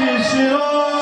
কিসের